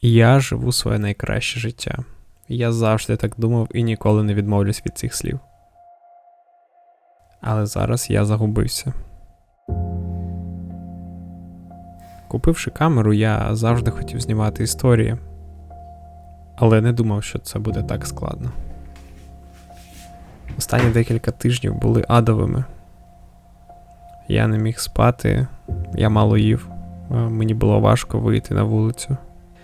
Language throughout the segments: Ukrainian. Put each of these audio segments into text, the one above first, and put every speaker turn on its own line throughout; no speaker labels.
Я живу своє найкраще життя. Я завжди так думав і ніколи не відмовлюсь від цих слів. Але зараз я загубився. Купивши камеру, я завжди хотів знімати історії, але не думав, що це буде так складно. Останні декілька тижнів були адовими. Я не міг спати, я мало їв, мені було важко вийти на вулицю.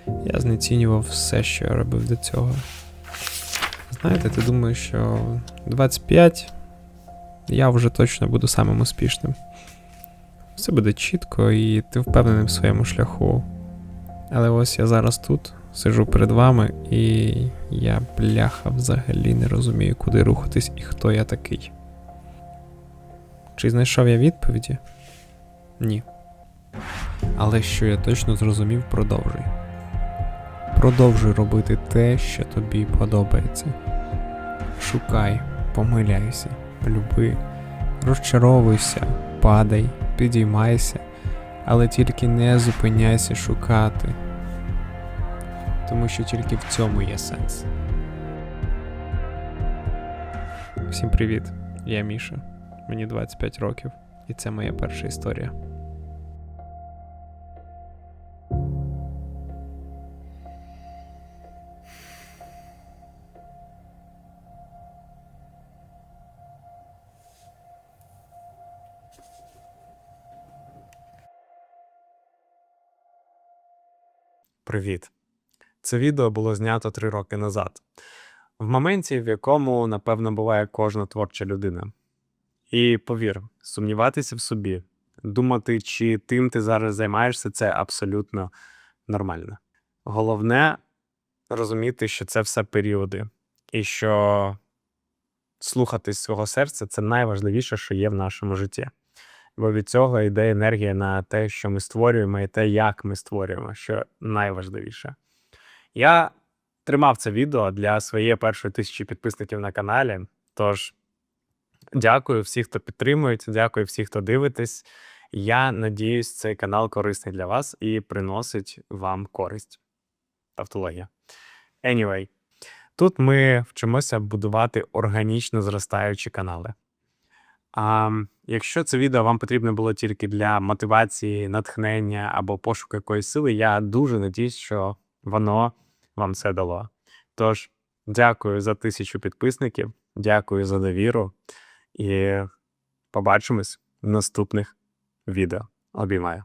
Я знецінював все, що я робив до цього. Знаєте, ти думаєш, що 25 я вже точно буду самим успішним. Все буде чітко і ти впевнений в своєму шляху. Але ось я зараз тут, сижу перед вами, і я бляха взагалі не розумію, куди рухатись і хто я такий. Чи знайшов я відповіді? Ні. Але що я точно зрозумів, продовжуй. Продовжуй робити те, що тобі подобається. Шукай, помиляйся, люби, розчаровуйся, падай, підіймайся, але тільки не зупиняйся шукати. Тому що тільки в цьому є сенс. Всім привіт! Я Міша. Мені 25 років, і це моя перша історія.
Привіт. Це відео було знято три роки назад, в моменті, в якому, напевно, буває кожна творча людина. І повір, сумніватися в собі, думати, чи тим ти зараз займаєшся, це абсолютно нормально. Головне розуміти, що це все періоди, і що слухатись свого серця це найважливіше, що є в нашому житті. Бо від цього йде енергія на те, що ми створюємо, і те, як ми створюємо, що найважливіше. Я тримав це відео для своєї першої тисячі підписників на каналі. Тож дякую всім, хто підтримують, дякую всім, хто дивитесь. Я надіюсь, цей канал корисний для вас і приносить вам користь. Тавтологія. Anyway, тут ми вчимося будувати органічно зростаючі канали. А якщо це відео вам потрібно було тільки для мотивації, натхнення або пошуку якоїсь сили, я дуже надіюсь, що воно вам це дало. Тож, дякую за тисячу підписників, дякую за довіру і побачимось в наступних відео. Обіймаю.